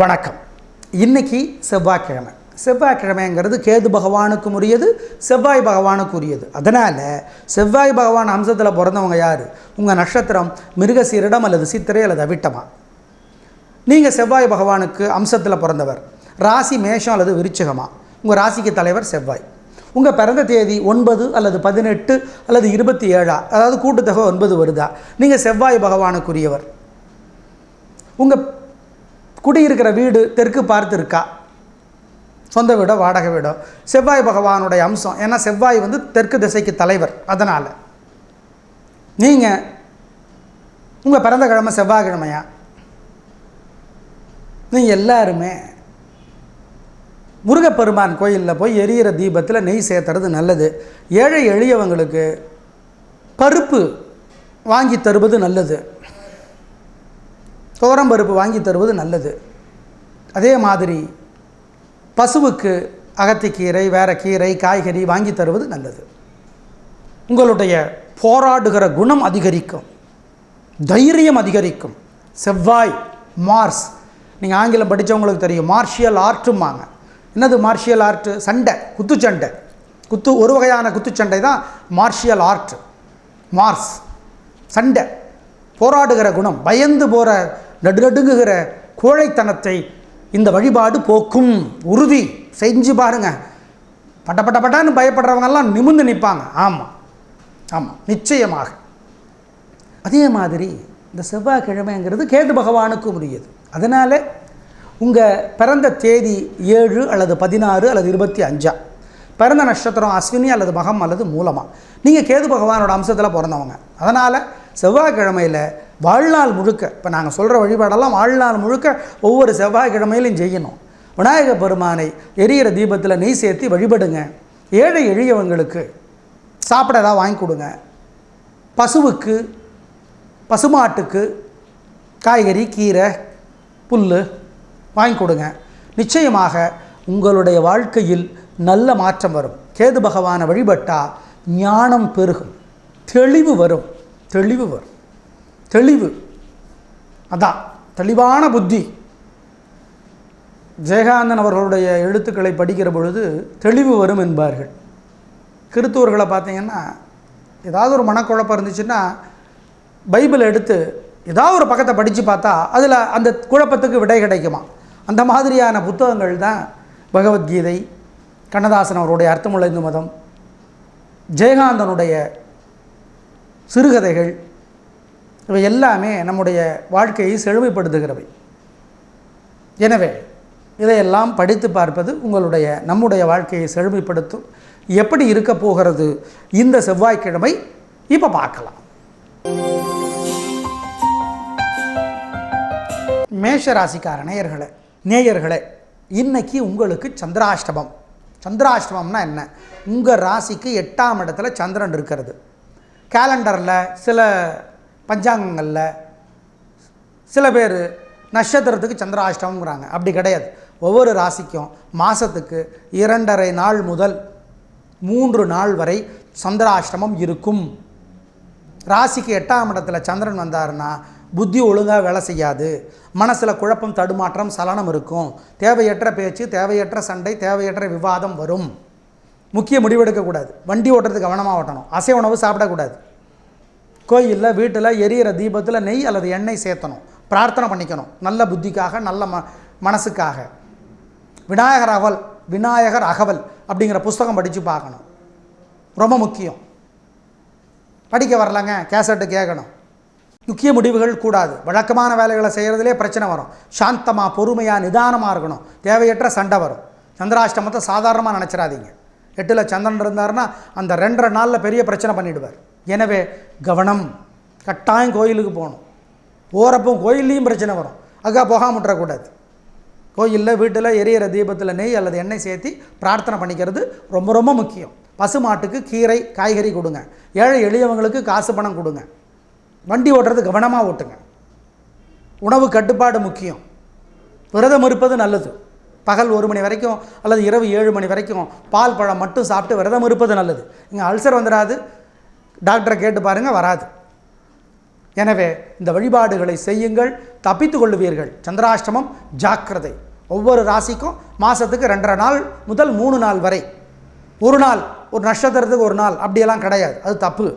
வணக்கம். இன்னைக்கு செவ்வாய்க்கிழமை. செவ்வாய்க்கிழமைங்கிறது கேது பகவானுக்கும் உரியது செவ்வாய் பகவானுக்கு உரியது அதனால் செவ்வாய் பகவான் அம்சத்தில் பிறந்தவங்க யார்? உங்கள் நட்சத்திரம் மிருகசீரிடம் அல்லது சித்திரை அல்லது அவிட்டமா? நீங்கள் செவ்வாய் பகவானுக்கு அம்சத்தில் பிறந்தவர். ராசி மேஷம் அல்லது விருச்சிகமா? உங்கள் ராசிக்கு தலைவர் செவ்வாய். உங்கள் பிறந்த தேதி ஒன்பது அல்லது பதினெட்டு அல்லது இருபத்தி ஏழா அதாவது கூட்டுத்தொகை ஒன்பது வருதா? நீங்கள் செவ்வாய் பகவானுக்குரியவர். உங்கள் குடியிருக்கிற வீடு தெற்கு பார்த்து இருக்கா சொந்த வீடோ வாடகை வீடோ. செவ்வாய் பகவானுடைய அம்சம். ஏன்னா செவ்வாய் வந்து தெற்கு திசைக்கு தலைவர். அதனால். நீங்கள் உங்கள் பிறந்த கிழமை செவ்வாய்க்கிழமையா? நீங்கள் எல்லாருமே முருகப்பெருமான் கோயிலில் போய் எரியிற தீபத்தில் நெய் சேர்த்துறது நல்லது. ஏழை எளியவங்களுக்கு பருப்பு வாங்கி தருவது நல்லது. துவரம் பருப்பு வாங்கி தருவது நல்லது. அதே மாதிரி பசுவுக்கு அகத்திக்கீரை வேற கீரை காய்கறி வாங்கி தருவது நல்லது. உங்களுடைய போராடுகிற குணம் அதிகரிக்கும். தைரியம் அதிகரிக்கும். செவ்வாய் மார்ஸ். நீங்கள் ஆங்கிலம் படித்தவங்களுக்கு தெரியும். மார்ஷியல் ஆர்ட்டும்பாங்க. என்னது மார்ஷியல் ஆர்ட்டு? சண்டை குத்துச்சண்டை குத்து ஒரு வகையான குத்துச்சண்டை தான் மார்ஷியல் ஆர்ட் மார்ஸ். சண்டை. போராடுகிற குணம். பயந்து போகிற நடுநடுங்குகிற கோழைத்தனத்தை இந்த வழிபாடு போக்கும் உறுதி. செஞ்சு பாருங்க. பட்ட பட்ட பட்டான்னு பயப்படுறவங்கெல்லாம் நிமிர்ந்து நிற்பாங்க. ஆமாம் ஆமாம் நிச்சயமாக. அதே மாதிரி இந்த செவ்வாய்க்கிழமைங்கிறது கேது பகவானுக்கு உரியது. அதனால் உங்கள் பிறந்த தேதி ஏழு அல்லது பதினாறு அல்லது இருபத்தி அஞ்சா. பிறந்த நட்சத்திரம் அஸ்வினி அல்லது மகம் அல்லது மூலமாக நீங்கள் கேது பகவானோட அம்சத்தில் பிறந்தவங்க. அதனால் செவ்வாய்க்கிழமையில் வாழ்நாள் முழுக்க இப்போ நாங்கள் சொல்கிற வழிபாடெல்லாம் வாழ்நாள் முழுக்க ஒவ்வொரு செவ்வாய்க்கிழமையிலையும் செய்யணும். விநாயக பெருமானை எரியிற தீபத்தில் நெய் சேர்த்து வழிபடுங்க. ஏழை எளியவங்களுக்கு சாப்பிட ஏதாவது வாங்கி கொடுங்க. பசுவுக்கு பசுமாட்டுக்கு காய்கறி கீரை புல் வாங்கி கொடுங்க. நிச்சயமாக உங்களுடைய வாழ்க்கையில் நல்ல மாற்றம் வரும். கேது பகவானை வழிபட்டால் ஞானம் பெருகும். தெளிவு வரும். தெளிவு வரும். தெளிவு. அதான் தெளிவான புத்தி. ஜெயகாந்தன் அவர்களுடைய எழுத்துக்களை படிக்கிற பொழுது தெளிவு வரும் என்பார்கள். கிறித்துவர்களை பார்த்தீங்கன்னா ஏதாவது ஒரு மனக்குழப்பம் இருந்துச்சுன்னா பைபிள் எடுத்து ஏதாவது ஒரு பக்கத்தை படித்து பார்த்தா அதில் அந்த குழப்பத்துக்கு விடை கிடைக்குமா? அந்த மாதிரியான புத்தகங்கள் தான் பகவத்கீதை கண்ணதாசன் அவருடைய அர்த்தமுள்ள இந்து மதம் ஜெயகாந்தனுடைய சிறுகதைகள் இவை எல்லாமே நம்முடைய வாழ்க்கையை செழுமைப்படுத்துகிறவை. எனவே இதையெல்லாம் படித்து பார்ப்பது உங்களுடைய நம்முடைய வாழ்க்கையை செழுமைப்படுத்தும். எப்படி இருக்க போகிறது இந்த செவ்வாய்க்கிழமை? இப்போ பார்க்கலாம். மேஷராசிக்கார நேயர்களே நேயர்களே இன்னைக்கு உங்களுக்கு சந்திராஷ்டமம். சந்திராஷ்டமம்னா என்ன? உங்கள் ராசிக்கு எட்டாம் இடத்துல சந்திரன் இருக்கிறது. கேலண்டரில் சில பஞ்சாங்கங்களில் சில பேர் நட்சத்திரத்துக்கு சந்திராஷ்டமங்கிறாங்க அப்படி கிடையாது. ஒவ்வொரு ராசிக்கும் மாதத்துக்கு இரண்டரை நாள் முதல் மூன்று நாள் வரை சந்திராஷ்டமம் இருக்கும். ராசிக்கு எட்டாம் இடத்துல சந்திரன் வந்தாருன்னா புத்தி ஒழுங்காக வேலை செய்யாது. மனசில் குழப்பம் தடுமாற்றம் சலனம் இருக்கும். தேவையற்ற பேச்சு தேவையற்ற சண்டை தேவையற்ற விவாதம் வரும். முக்கிய முடிவெடுக்கக்கூடாது. வண்டி ஓட்டுறதுக்கு கவனமாக ஓட்டணும். அசை உணவு சாப்பிடக்கூடாது. கோயிலில் வீட்டில் எரியிற தீபத்தில் நெய் அல்லது எண்ணெய் சேர்த்தணும். பிரார்த்தனை பண்ணிக்கணும். நல்ல புத்திக்காக நல்ல ம மனசுக்காக. விநாயகர் அகவல் விநாயகர் அகவல் அப்படிங்கிற புஸ்தகம் படித்து பார்க்கணும். ரொம்ப முக்கியம். படிக்க வரலங்க கேசட்டு கேட்கணும். முக்கிய முடிவுகள் கூடாது. வழக்கமான வேலைகளை செய்கிறதுலே பிரச்சனை வரும். சாந்தமாக பொறுமையாக நிதானமாக இருக்கணும். தேவையற்ற சண்டை வரும். சந்திராஷ்டமத்தை சாதாரணமாக நினச்சிடாதீங்க எட்டில் சந்திரன் இருந்தாருன்னா அந்த ரெண்டரை நாளில் பெரிய பிரச்சனை பண்ணிவிடுவார் எனவே கவனம் கட்டாயம் கோயிலுக்கு போகணும். போகிறப்போ கோயில்லையும் பிரச்சனை வரும். அக்கா போகாம விட்டுறக்கூடாது. கோயிலில் வீட்டில் எரியிற தீபத்தில் நெய் அல்லது எண்ணெய் சேர்த்து பிரார்த்தனை பண்ணிக்கிறது ரொம்ப ரொம்ப முக்கியம். பசு மாட்டுக்கு கீரை காய்கறி கொடுங்க. ஏழை எளியவங்களுக்கு காசு பணம் கொடுங்க. வண்டி ஓட்டுறது கவனமாக ஓட்டுங்க. உணவு கட்டுப்பாடு முக்கியம். விரதம் இருப்பது நல்லது. பகல் ஒரு மணி வரைக்கும் அல்லது இரவு ஏழு மணி வரைக்கும் பால் பழம் மட்டும் சாப்பிட்டு விரதம் இருப்பது நல்லது. இங்கே அல்சர் வந்துடாது. டாக்டரை கேட்டு பாருங்கள் வராது. எனவே இந்த வழிபாடுகளை செய்யுங்கள் தப்பித்து கொள்ளுவீர்கள். சந்திராஷ்டமம் ஜாக்கிரதை. ஒவ்வொரு ராசிக்கும் மாதத்துக்கு ரெண்டரை நாள் முதல் மூணு நாள் வரை. ஒரு நாள் ஒரு நட்சத்திரத்துக்கு ஒரு நாள் அப்படியெல்லாம் கிடையாது. அது தப்பு.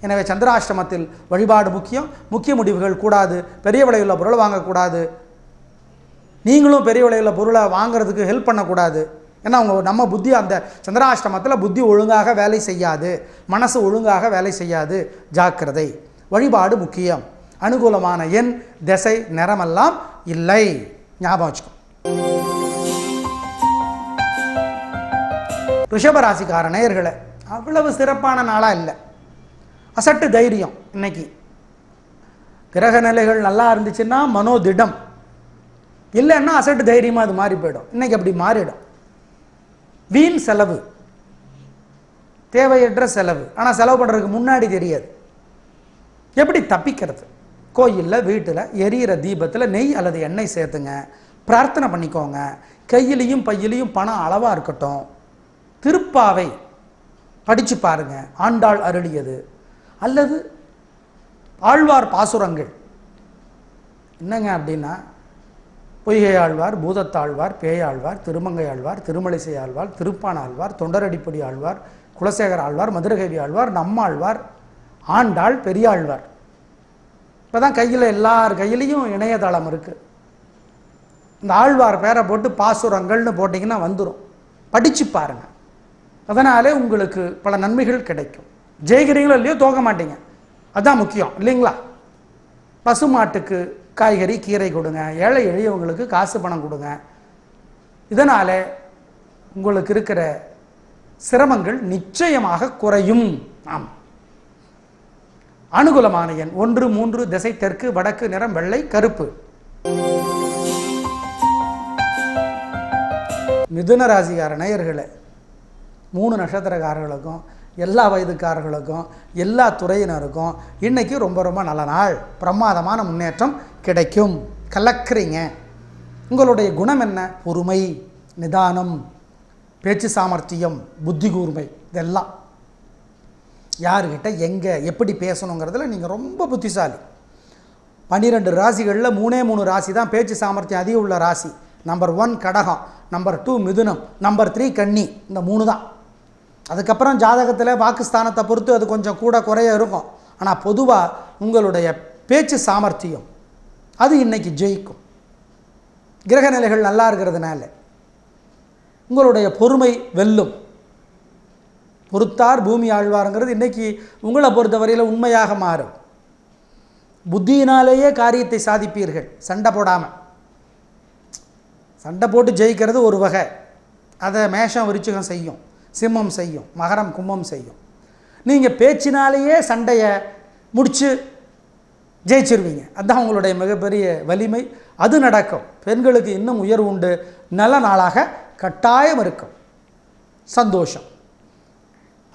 எனவே சந்திராஷ்டமத்தில் வழிபாடு முக்கியம். முக்கிய முடிவுகள் கூடாது. பெரிய விலையுள்ள பொருளை வாங்கக்கூடாது. நீங்களும் பெரிய விலையுள்ள பொருளை வாங்குறதுக்கு ஹெல்ப் பண்ணக்கூடாது. ஏன்னா அவங்க நம்ம புத்தி அந்த சந்திராஷ்டமத்தில் புத்தி ஒழுங்காக வேலை செய்யாது. மனசு ஒழுங்காக வேலை செய்யாது. ஜாக்கிரதை. வழிபாடு முக்கியம். அனுகூலமான எண் திசை நிறமெல்லாம் இல்லை. ஞாபகம் வச்சுக்கோ. ரிஷபராசிக்கார நேயர்களை அவ்வளவு சிறப்பான நாளாக இல்லை. அசட்டு தைரியம் இன்னைக்கு. கிரக நிலைகள் நல்லா இருந்துச்சுன்னா மனோதிடம். இல்லைன்னா அசட்டு தைரியமாக அது மாறி போயிடும். இன்னைக்கு அப்படி மாறிடும். வீண் செலவு. தேவையற்ற செலவு. ஆனால் செலவு பண்ணுறதுக்கு முன்னாடி தெரியாது. எப்படி தப்பிக்கிறது? கோயிலில் வீட்டில் எரியிற தீபத்தில் நெய் அல்லது எண்ணெய் சேர்த்துங்க. பிரார்த்தனை பண்ணிக்கோங்க. கையிலையும் பையிலையும் பணம் அளவாக இருக்கட்டும். திருப்பாவை படித்து பாருங்க. ஆண்டாள் அருளியது. அல்லது ஆழ்வார் பாசுரங்கள். என்னங்க அப்படின்னா பொய்கை ஆழ்வார் பூதத்தாழ்வார் பேயாழ்வார் திருமங்கை ஆழ்வார் ஆழ்வார் திருப்பான் ஆழ்வார் தொண்டரடிப்படி ஆழ்வார் குலசேகர ஆழ்வார் மதுரகவி ஆழ்வார் நம்மாழ்வார் ஆண்டாள் பெரியாழ்வார். இப்போ தான் கையில் எல்லார் கையிலையும் இணையதளம் இருக்குது இந்த ஆழ்வார் பேரை போட்டு பாசுரங்கள்னு போட்டிங்கன்னா வந்துடும் படித்து பாருங்கள் அதனாலே உங்களுக்கு பல நன்மைகள் கிடைக்கும். ஜெயிக்கிறீங்களோ இல்லையோ தோக்க மாட்டீங்க. அதுதான் முக்கியம் இல்லைங்களா? பசுமாட்டுக்கு காய்கறி கீரை கொடுங்க. ஏழை எளியவங்களுக்கு காசு பணம் கொடுங்க. இதனால் உங்களுக்கு இருக்கிற சிரமங்கள் நிச்சயமாக குறையும். ஆம். அனுகூலமான எண் ஒன்று மூன்று திசை தெற்கு வடக்கு நிறம் வெள்ளை கருப்பு. மிதுன ராசிக்கார நேயர்களை மூணு நட்சத்திரக்காரர்களுக்கும் எல்லா வயதுக்காரர்களுக்கும் எல்லா துறையினருக்கும் இன்றைக்கி ரொம்ப ரொம்ப நல்ல நாள். பிரமாதமான முன்னேற்றம் கிடைக்கும். கலக்கிறீங்க. உங்களுடைய குணம் என்ன? பொறுமை நிதானம் பேச்சு சாமர்த்தியம் புத்தி கூர்மை இதெல்லாம். யாருக்கிட்ட எங்கே எப்படி பேசணுங்கிறதுல நீங்கள் ரொம்ப புத்திசாலி. பன்னிரெண்டு ராசிகளில் மூணே மூணு ராசி தான் பேச்சு சாமர்த்தியம் அதிகம் உள்ள ராசி. நம்பர் ஒன் கடகம் நம்பர் டூ மிதுனம் நம்பர் த்ரீ கன்னி இந்த மூணு தான் அதுக்கப்புறம் ஜாதகத்தில் பாகிஸ்தானத்தை பொறுத்து அது கொஞ்சம் கூட குறைய இருக்கும். ஆனால் பொதுவாக உங்களுடைய பேச்சு சாமர்த்தியம் அது இன்னைக்கு ஜெயிக்கும். கிரக நிலைகள் நல்லா இருக்கிறதுனால உங்களுடைய பொறுமை வெல்லும். பொறுத்தார் பூமி ஆழ்வாருங்கிறது இன்றைக்கி உங்களை பொறுத்தவரையில் உண்மையாக மாறும். புத்தியினாலேயே காரியத்தை சாதிப்பீர்கள் சண்டை போடாமல் சண்டை போட்டு ஜெயிக்கிறது ஒரு வகை. அதை மேஷம் விருச்சிகம் செய்யும் சிம்மம் செய்யும் மகரம் கும்பம் செய்யும். நீங்கள் பேச்சினாலேயே சண்டையை முடித்து ஜெயிச்சிருவீங்க. அதுதான் உங்களுடைய மிகப்பெரிய வலிமை. அது நடக்கும். பெண்களுக்கு இன்னும் உயர்வு உண்டு. நல்ல நாளாக கட்டாயம் இருக்கும். சந்தோஷம்.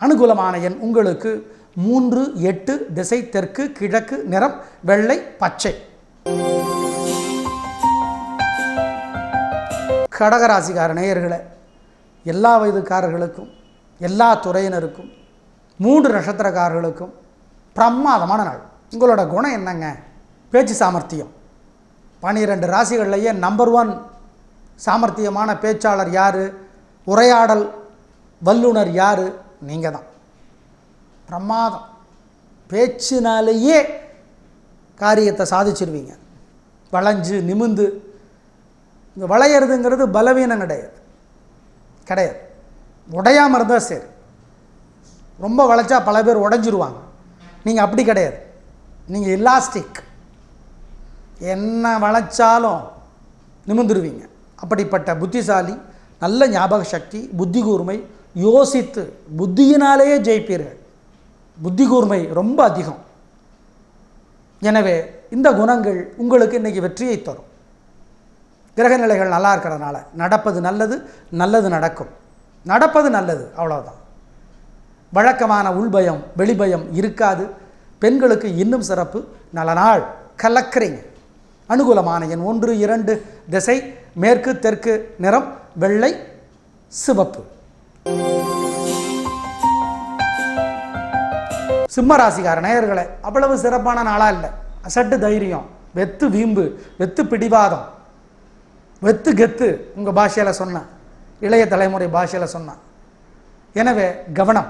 அனுகூலமான எண் உங்களுக்கு மூன்று எட்டு திசை தெற்கு கிழக்கு நிறம் வெள்ளை பச்சை. கடகராசிக்கார நேயர்களை எல்லா வயதுக்காரர்களுக்கும் எல்லா துறையினருக்கும் மூன்று நட்சத்திரக்காரர்களுக்கும் பிரமாதமான நாள். உங்களோட குணம் என்னங்க? பேச்சு சாமர்த்தியம். பன்னிரெண்டு ராசிகள்லையே நம்பர் ஒன் சாமர்த்தியமான பேச்சாளர் யார்? உரையாடல் வல்லுனர் யார்? நீங்கள் தான் பிரமாதம். பேச்சினாலேயே காரியத்தை சாதிச்சிருவீங்க. வளைஞ்சு நிமிந்து. இந்த வளையிறதுங்கிறது பலவீனம் கிடையாது. கிடையாது. உடையாமல் இருந்தால் சரி. ரொம்ப வளைச்சா பல பேர் உடைஞ்சிருவாங்க. நீங்கள் அப்படி கிடையாது. நீங்கள் இல்லாஸ்டிக் என்ன வளைச்சாலும் நிமிந்துருவீங்க அப்படிப்பட்ட புத்திசாலி நல்ல ஞாபக சக்தி புத்தி கூர்மை யோசித்து புத்தியினாலேயே ஜெயிப்பீர்கள். புத்தி கூர்மை ரொம்ப அதிகம். எனவே இந்த குணங்கள் உங்களுக்கு இன்றைக்கி வெற்றியை தரும். கிரக நிலைகள் நல்லா இருக்கிறதுனால நடப்பது நல்லது நல்லது நடக்கும். நடப்பது நல்லது அவ்வளோதான் வழக்கமான உள்பயம் வெளிபயம் இருக்காது. பெண்களுக்கு இன்னும் சிறப்பு நல்ல நாள். கலக்கிறீங்க அனுகூலமான எண் ஒன்று இரண்டு திசை மேற்கு தெற்கு நிறம் வெள்ளை சிவப்பு. சிம்ம நேயர்களை அவ்வளவு சிறப்பான நாளாக இல்லை. அசட்டு தைரியம் வெத்து வீம்பு வெத்து பிடிவாதம் வெத்து கெத்து உங்கள் பாஷையில் சொன்னேன். இளைய தலைமுறை பாஷையில் சொன்னேன். எனவே கவனம்.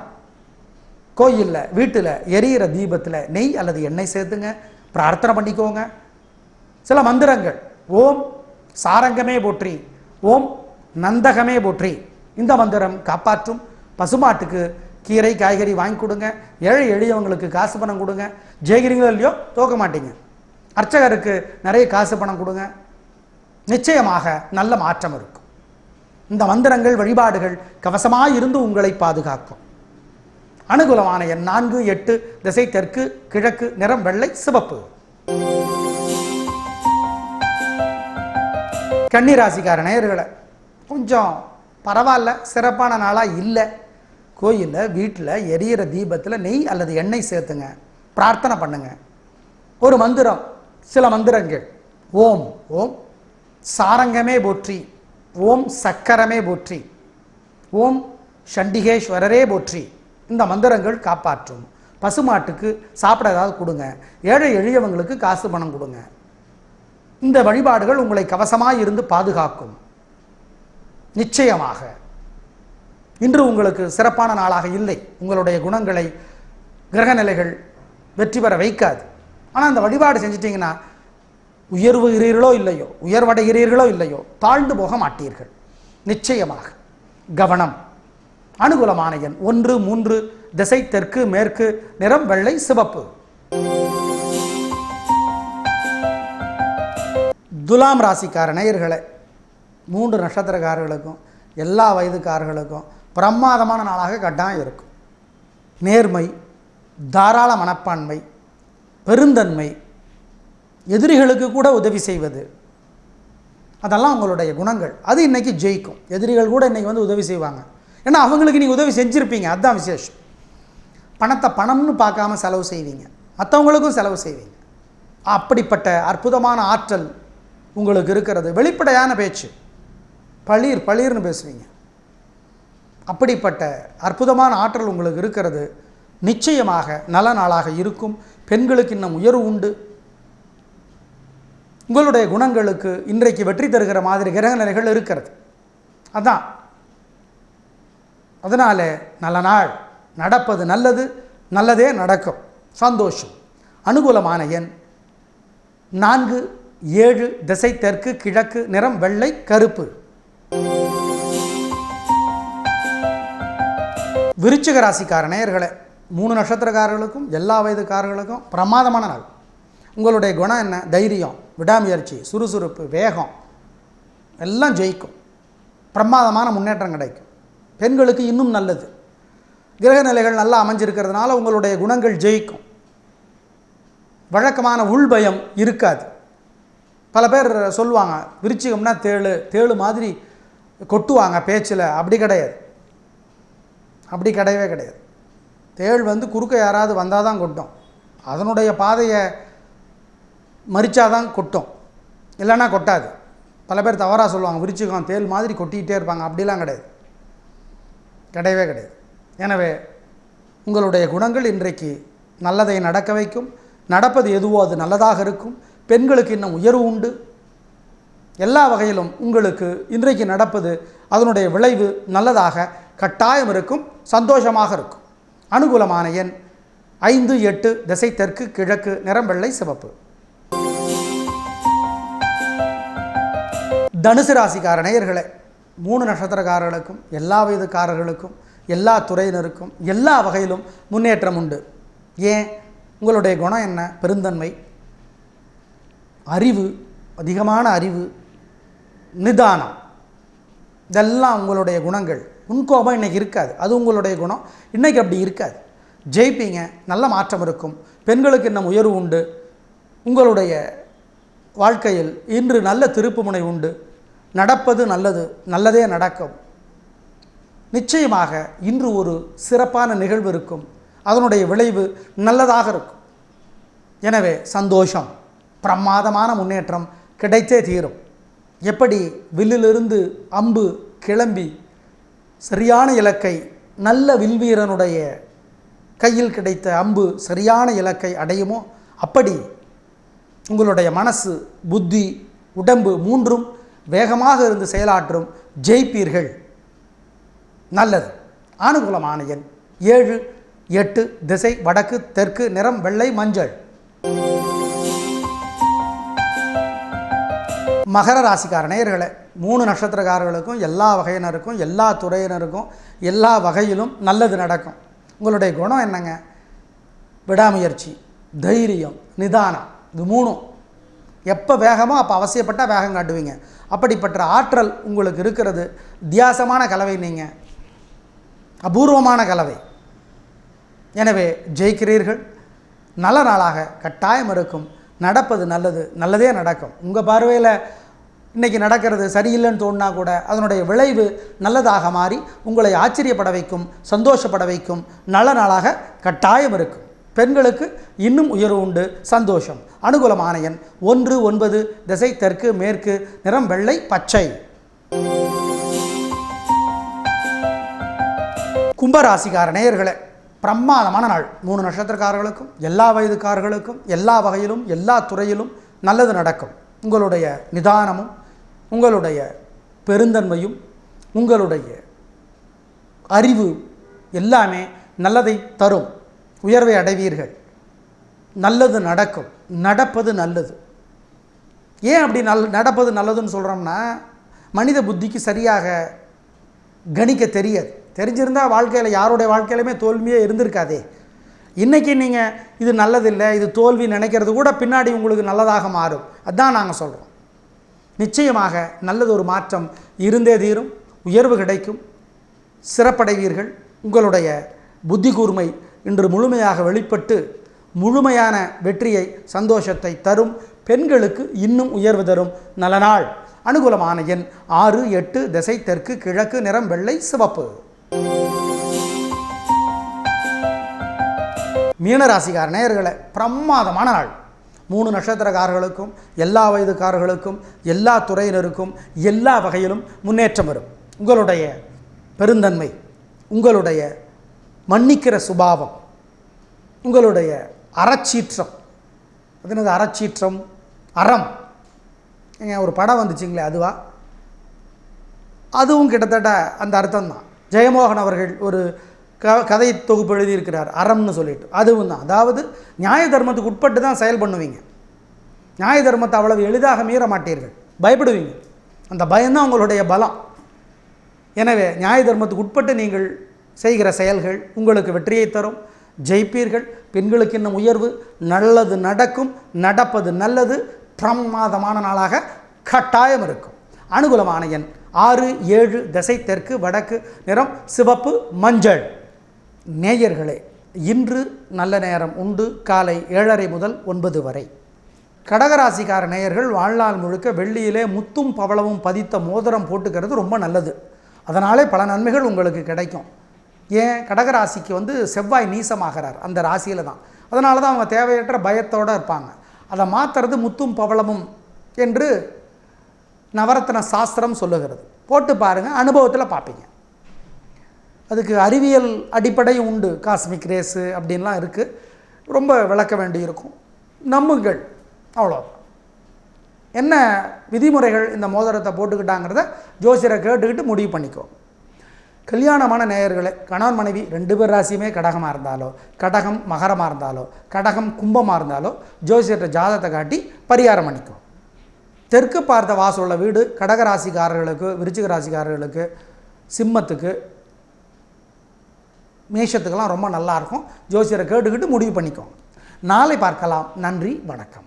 கோயிலில் வீட்டில் எரியிற தீபத்தில் நெய் அல்லது எண்ணெய் சேர்த்துங்க பிரார்த்தனை பண்ணிக்கோங்க. சில மந்திரங்கள் ஓம் சாரங்கமே போற்றி ஓம் நந்தகமே போற்றி. இந்த மந்திரம் காப்பாற்றும். பசுமாட்டுக்கு கீரை காய்கறி வாங்கி கொடுங்க. ஏழை எளியவங்களுக்கு காசு பணம் கொடுங்க. ஜெயிக்கிறீங்களோ இல்லையோ தோக்க மாட்டீங்க. அர்ச்சகருக்கு நிறைய காசு பணம் கொடுங்க. நிச்சயமாக நல்ல மாற்றம் இருக்கும். இந்த மந்திரங்கள் வழிபாடுகள் கவசமாக இருந்து உங்களை பாதுகாக்கும். அனுகூலமான எண் நான்கு எட்டு திசை தெற்கு கிழக்கு நிறம் வெள்ளை சிவப்பு. கன்னிராசிக்கார நேயர்களை கொஞ்சம் பரவாயில்ல சிறப்பான நாளாக இல்லை. கோயிலில் வீட்டில் எரியிற தீபத்தில் நெய் அல்லது எண்ணெய் சேர்த்துங்க. பிரார்த்தனை பண்ணுங்க. ஒரு மந்திரம் சில மந்திரங்கள். ஓம் ஓம். சாரங்கமே போற்றி. ஓம் சக்கரமே போற்றி. ஓம் சண்டிகேஸ்வரரே போற்றி. இந்த மந்திரங்கள் காப்பாற்றும். பசுமாட்டுக்கு சாப்பிட ஏதாவது கொடுங்க. ஏழை எளியவங்களுக்கு காசு பணம் கொடுங்க. இந்த வழிபாடுகள் உங்களை கவசமாக இருந்து பாதுகாக்கும். நிச்சயமாக. இன்று உங்களுக்கு சிறப்பான நாளாக இல்லை. உங்களுடைய குணங்களை கிரகநிலைகள் வெற்றி பெற வைக்காது. ஆனால் அந்த வழிபாடு செஞ்சிட்டிங்கன்னா உயர்வுகிறீர்களோ இல்லையோ உயர்வடைகிறீர்களோ இல்லையோ தாழ்ந்து போக மாட்டீர்கள். நிச்சயமாக. கவனம். அனுகூலமான எண் ஒன்று மூன்று திசை தெற்கு மேற்கு நிறம் வெள்ளை சிவப்பு. துலாம் ராசிக்கார நேயர்களை மூன்று நட்சத்திரக்காரர்களுக்கும் எல்லா வயதுக்காரர்களுக்கும் பிரமாதமான நாளாக கட்டாயம் இருக்கும். நேர்மை தாராள மனப்பான்மை பெருந்தன்மை எதிரிகளுக்கு கூட உதவி செய்வது. அதெல்லாம் உங்களுடைய குணங்கள். அது இன்னைக்கு ஜெயிக்கும். எதிரிகள் கூட இன்னைக்கு வந்து உதவி செய்வாங்க. ஏன்னா அவங்களுக்கு நீங்கள் உதவி செஞ்சுருப்பீங்க. அதுதான் விசேஷம். பணத்தை பணம்னு பார்க்காம செலவு செய்வீங்க. மற்றவங்களுக்கும் செலவு செய்வீங்க. அப்படிப்பட்ட அற்புதமான ஆற்றல் உங்களுக்கு இருக்கிறது. வெளிப்படையான பேச்சு. பளிர் பளிர்னு பேசுவீங்க. அப்படிப்பட்ட அற்புதமான ஆற்றல் உங்களுக்கு இருக்கிறது. நிச்சயமாக நல்ல நாளாக இருக்கும். பெண்களுக்கு இன்னும் உயர்வு உண்டு. உங்களுடைய குணங்களுக்கு இன்றைக்கு வெற்றி தருகிற மாதிரி கிரக நிலைகள் இருக்கிறது. அதான். அதனால் நல்ல நாள். நடப்பது நல்லது நல்லதே நடக்கும். சந்தோஷம். அனுகூலமான எண் நான்கு ஏழு திசை தெற்கு கிழக்கு நிறம் வெள்ளை கருப்பு. விருச்சிக ராசிக்கார நேயர்களே மூணு நட்சத்திரக்காரர்களுக்கும் எல்லா வயதுக்காரர்களுக்கும் பிரமாதமான நாள். உங்களுடைய குணம் என்ன? தைரியம் விடாமுயற்சி சுறுசுறுப்பு வேகம். எல்லாம் ஜெயிக்கும். பிரமாதமான முன்னேற்றம் கிடைக்கும். பெண்களுக்கு இன்னும் நல்லது. கிரக நிலைகள் நல்லா அமைஞ்சிருக்கிறதுனால உங்களுடைய குணங்கள் ஜெயிக்கும். வழக்கமான உள்பயம் இருக்காது. பல பேர் சொல்லுவாங்க விருச்சிகம்னா தேளு தேளு மாதிரி கொட்டுவாங்க பேச்சில். அப்படி கிடையாது. அப்படி கிடையவே கிடையாது. தேள் வந்து குறுக்க யாராவது வந்தால் தான் கொட்டும். அதனுடைய பாதையை மறிச்சாதான் கொட்டும். இல்லைன்னா கொட்டாது. பல பேர் தவறாக சொல்லுவாங்க விரிச்சிகம் தேள் மாதிரி கொட்டிக்கிட்டே இருப்பாங்க. அப்படிலாம் கிடையாது. கிடையவே கிடையாது. எனவே உங்களுடைய குணங்கள் இன்றைக்கு நல்லதை நடக்க வைக்கும். நடப்பது எதுவோ அது நல்லதாக இருக்கும். பெண்களுக்கு இன்னும் உயர்வு உண்டு. எல்லா வகையிலும் உங்களுக்கு இன்றைக்கு நடப்பது அதனுடைய விளைவு நல்லதாக கட்டாயம் இருக்கும் சந்தோஷமாக இருக்கும். அனுகூலமான எண் ஐந்து எட்டு திசை தெற்கு கிழக்கு நிறம் வெள்ளை சிவப்பு. தனுசு ராசிக்கார நேயர்களே மூணு நட்சத்திரக்காரர்களுக்கும் எல்லா வயதுக்காரர்களுக்கும் எல்லா துறையினருக்கும் எல்லா வகையிலும் முன்னேற்றம் உண்டு. ஏன்? உங்களுடைய குணம் என்ன? பெருந்தன்மை. அறிவு அதிகமான அறிவு நிதானம். இதெல்லாம் உங்களுடைய குணங்கள். முன்கோபம் இன்றைக்கி இருக்காது. அது உங்களுடைய குணம். இன்றைக்கி அப்படி இருக்காது. ஜெயிப்பீங்க. நல்ல மாற்றம் இருக்கும். பெண்களுக்கு இன்னும் உயர்வு உண்டு. உங்களுடைய வாழ்க்கையில் இன்று நல்ல திருப்புமுனை உண்டு. நடப்பது நல்லது நல்லதே நடக்கும். நிச்சயமாக இன்று ஒரு சிறப்பான நிகழ்வு இருக்கும். அதனுடைய விளைவு நல்லதாக இருக்கும். எனவே சந்தோஷம் பிரமாதமான முன்னேற்றம் கிடைத்தே தீரும். எப்படி வில்லிலிருந்து அம்பு கிளம்பி சரியான இலக்கை நல்ல வில்வீரனுடைய கையில் கிடைத்த அம்பு சரியான இலக்கை அடையுமோ அப்படி உங்களுடைய மனசு புத்தி உடம்பு மூன்றும் வேகமாக இருந்து செயலாற்றும் ஜெயிப்பீர்கள். நல்லது. ஆணுகுலமான எண் ஏழு எட்டு திசை வடக்கு தெற்கு நிறம் வெள்ளை மஞ்சள். மகர ராசிக்கார நேயர்களை மூணு நட்சத்திரக்காரர்களுக்கும் எல்லா வகையினருக்கும் எல்லா துறையினருக்கும் எல்லா வகையிலும் நல்லது நடக்கும். உங்களுடைய குணம் என்னங்க? விடாமுயற்சி தைரியம் நிதானம் இது மூணும். எப்போ வேகமோ அப்போ அவசியப்பட்டால் வேகம் காட்டுவீங்க. அப்படிப்பட்ட ஆற்றல் உங்களுக்கு இருக்கிறது. வித்தியாசமான கலவை நீங்கள் அபூர்வமான கலவை. எனவே ஜெயிக்கிறீர்கள். நல்ல நாளாக கட்டாயம் இருக்கும். நடப்பது நல்லது. நல்லதே நடக்கும். உங்கள் பார்வையில் இன்றைக்கி நடக்கிறது சரியில்லைன்னு தோணுனா கூட அதனுடைய விளைவு நல்லதாக மாறி உங்களை ஆச்சரியப்பட வைக்கும் சந்தோஷப்பட வைக்கும். நல்ல நாளாக கட்டாயம் இருக்கும். பெண்களுக்கு இன்னும் உயர்வு உண்டு. சந்தோஷம். அனுகூலமான எண் ஒன்று ஒன்பது திசை தெற்கு மேற்கு நிறம் வெள்ளை பச்சை. கும்பராசிக்கார நேயர்களே பிரமாதமான நாள். மூணு நட்சத்திரக்காரர்களுக்கும் எல்லா வயதுக்காரர்களுக்கும் எல்லா வகையிலும் எல்லா துறையிலும் நல்லது நடக்கும். உங்களுடைய நிதானமும் உங்களுடைய பெருந்தன்மையும் உங்களுடைய அறிவு எல்லாமே நல்லதை தரும். உயர்வை அடைவீர்கள். நல்லது நடக்கும். நடப்பது நல்லது. ஏன் அப்படி நல் நடப்பது நல்லதுன்னு சொல்கிறோம்னா மனித புத்திக்கு சரியாக கணிக்க தெரியாது. தெரிஞ்சிருந்தால் வாழ்க்கையில் யாருடைய வாழ்க்கையிலுமே தோல்வியே இருந்திருக்காதே. இன்றைக்கி நீங்கள் இது நல்லதில்லை இது தோல்வி நினைக்கிறது கூட பின்னாடி உங்களுக்கு நல்லதாக மாறும். அதுதான் நாங்கள் சொல்கிறோம் நிச்சயமாக நல்லது ஒரு மாற்றம் இருந்தே தீரும். உயர்வு கிடைக்கும். சிறப்படைவீர்கள். உங்களுடைய புத்தி கூர்மை இன்று முழுமையாக வெளிப்பட்டு முழுமையான வெற்றியை சந்தோஷத்தை தரும் பெண்களுக்கு இன்னும் உயர்வு தரும் நல்ல நாள் அனுகூலமான எண் ஆறு எட்டு திசை தெற்கு கிழக்கு நிறம் வெள்ளை சிவப்பு. மீனராசிக்கார நேயர்களை பிரமாதமான நாள். மூணு நட்சத்திரக்காரர்களுக்கும் எல்லா வயதுக்காரர்களுக்கும் எல்லா துறையினருக்கும் எல்லா வகையிலும் முன்னேற்றம் வரும். உங்களுடைய பெருந்தன்மை உங்களுடைய மன்னிக்கிற சுபாவம் உங்களுடைய அறச்சீற்றம். அது என்னது? அறச்சீற்றம் அறம். ஏங்க ஒரு படம் வந்துச்சுங்களே அதுவா? அதுவும் கிட்டத்தட்ட அந்த அர்த்தம் தான் ஜெயமோகன் அவர்கள் ஒரு க கதை தொகுப்பு எழுதியிருக்கிறார் அறம்னு சொல்லிட்டு. அதுவும் தான். அதாவது நியாய தர்மத்துக்கு உட்பட்டு தான் செயல் பண்ணுவீங்க. நியாய தர்மத்தை அவ்வளவு எளிதாக மீற மாட்டீர்கள். பயப்படுவீங்க. அந்த பயம்தான் உங்களுடைய பலம். எனவே நியாய தர்மத்துக்கு உட்பட்டு நீங்கள் செய்கிற செயல்கள் உங்களுக்கு வெற்றியை தரும். ஜெயிப்பீர்கள். பெண்களுக்கு இன்னும் உயர்வு. நல்லது நடக்கும். நடப்பது நல்லது. பிரமாதமான நாளாக கட்டாயம் இருக்கும். அனுகூலமான எண் ஆறு ஏழு திசை தெற்கு வடக்கு நிறம் சிவப்பு மஞ்சள். நேயர்களே இன்று நல்ல நேரம் உண்டு. காலை ஏழரை முதல் ஒன்பது வரை. கடகராசிக்கார நேயர்கள் வாழ்நாள் முழுக்க வெள்ளியிலே முத்தும் பவளமும் பதித்த மோதிரம் போட்டுக்கிறது ரொம்ப நல்லது. அதனாலே பல நன்மைகள் உங்களுக்கு கிடைக்கும். ஏன் கடகராசிக்கு வந்து செவ்வாய் நீசமாகிறார்? அந்த ராசியில் தான். அதனால தான் அவங்க தேவையற்ற பயத்தோடு இருப்பாங்க. அதை மாற்றுறது முத்தும் பவளமும் என்று நவரத்ன சாஸ்திரம் சொல்லுகிறது. போட்டு பாருங்கள் அனுபவத்தில் பார்ப்பீங்க. அதுக்கு அறிவியல் அடிப்படையும் உண்டு. காஸ்மிக் ரேஸு அப்படின்லாம் இருக்குது ரொம்ப விளக்க வேண்டியிருக்கும் நம்புங்கள். அவ்வளோ என்ன விதிமுறைகள் இந்த மோதிரத்தை போட்டுக்கிட்டாங்கிறத ஜோசியரை கேட்டுக்கிட்டு முடிவு பண்ணிக்கோ. கல்யாணமான நேயர்களை கணவன் மனைவி ரெண்டு பேர் ராசியுமே கடகமாக இருந்தாலோ கடகம் மகரமாக இருந்தாலோ கடகம் கும்பமாக இருந்தாலோ ஜோசியர்கிட்ட ஜாதத்தை காட்டி பரிகாரம் பண்ணிக்கும் தெற்கு பார்த்த வாசலுள்ள வீடு கடக ராசிக்காரர்களுக்கு விருச்சிக ராசிக்காரர்களுக்கு சிம்மத்துக்கு மேஷத்துக்கெல்லாம் ரொம்ப நல்லாயிருக்கும் ஜோசியரை கேட்டுக்கிட்டு முடிவு பண்ணிக்கோங்க நாளை பார்க்கலாம். நன்றி வணக்கம்.